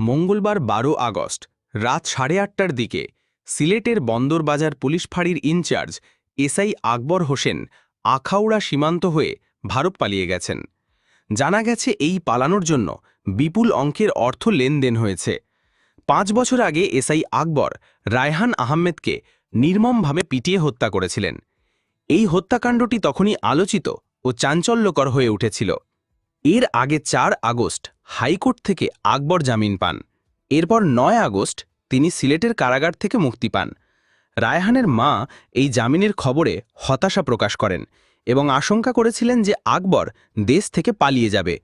মঙ্গলবার বারো আগস্ট, রাত সাড়ে আটটার দিকে সিলেটের বন্দরবাজার পুলিশ ফাঁড়ির in charge SI Akbar Hossain Akhaura সীমান্ত হয়ে ভারত পালিয়ে গেছেন। জানা গেছে এই পালানোর জন্য বিপুল অঙ্কের অর্থ লেনদেন হয়েছে। পাঁচ বছর আগে এসআই আকবর রায়হান আহমেদকে নির্মমভাবে পিটিয়ে হত্যা করেছিলেন। এই হত্যাকাণ্ডটি তখনই আলোচিত ও চাঞ্চল্যকর হয়ে উঠেছিল। এর আগে চার আগস্ট হাইকোর্ট থেকে আকবর জামিন পান। এরপর নয় আগস্ট তিনি সিলেটের কারাগার থেকে মুক্তি পান। রায়হানের মা এই জামিনের খবরে হতাশা প্রকাশ করেন এবং আশঙ্কা করেছিলেন যে আকবর দেশ থেকে পালিয়ে যাবে।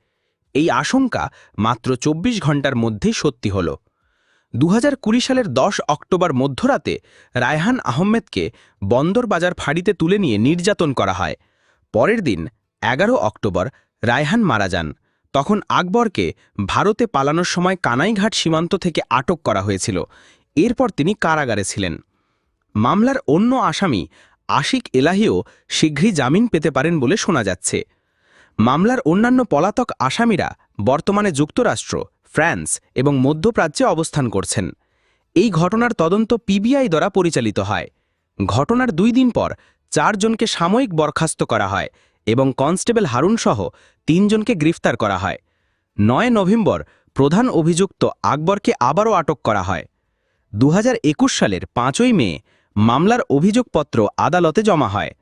এই আশঙ্কা মাত্র ২৪ ঘণ্টার মধ্যেই সত্যি হল। দু হাজার কুড়ি সালের দশ অক্টোবর মধ্যরাতে রায়হান আহমেদকে বন্দরবাজার ফাঁড়িতে তুলে নিয়ে নির্যাতন করা হয়। পরের দিন এগারো অক্টোবর রায়হান মারা যান। তখন আকবরকে ভারতে পালানোর সময় কানাইঘাট সীমান্ত থেকে আটক করা হয়েছিল। এরপর তিনি কারাগারে ছিলেন। মামলার অন্য আসামি আশিক এলাহিও শীঘ্রই জামিন পেতে পারেন বলে শোনা যাচ্ছে। মামলার অন্যান্য পলাতক আসামিরা বর্তমানে যুক্তরাষ্ট্র, ফ্রান্স এবং মধ্যপ্রাচ্যে অবস্থান করছেন। এই ঘটনার তদন্ত পিবিআই দ্বারা পরিচালিত হয়। ঘটনার দুই দিন পর চারজনকে সাময়িক বরখাস্ত করা হয় এবং কনস্টেবল হারুন সহ তিনজনকে গ্রেফতার করা হয়। নয় নভেম্বর প্রধান অভিযুক্ত আকবরকে আবারও আটক করা হয়। দু হাজার একুশ সালের পাঁচই মে মামলার অভিযোগপত্র আদালতে জমা হয়।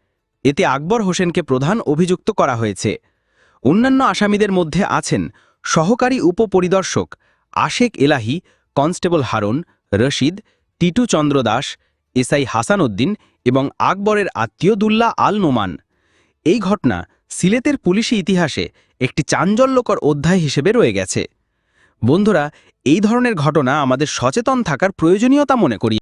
এতে আকবর হোসেনকে প্রধান অভিযুক্ত করা হয়েছে। অন্যান্য আসামিদের মধ্যে আছেন সহকারী উপপরিদর্শক আশেক এলাহি, কনস্টেবল হারুন, রশিদ, টিটু চন্দ্র দাস, এসআই হাসান উদ্দিন এবং আকবরের আত্মীয় দুল্লা আল নোমান। এই ঘটনা সিলেটের পুলিশি ইতিহাসে একটি চাঞ্চল্যকর অধ্যায় হিসেবে রয়ে গেছে। বন্ধুরা, এই ধরনের ঘটনা আমাদের সচেতন থাকার প্রয়োজনীয়তা মনে করি।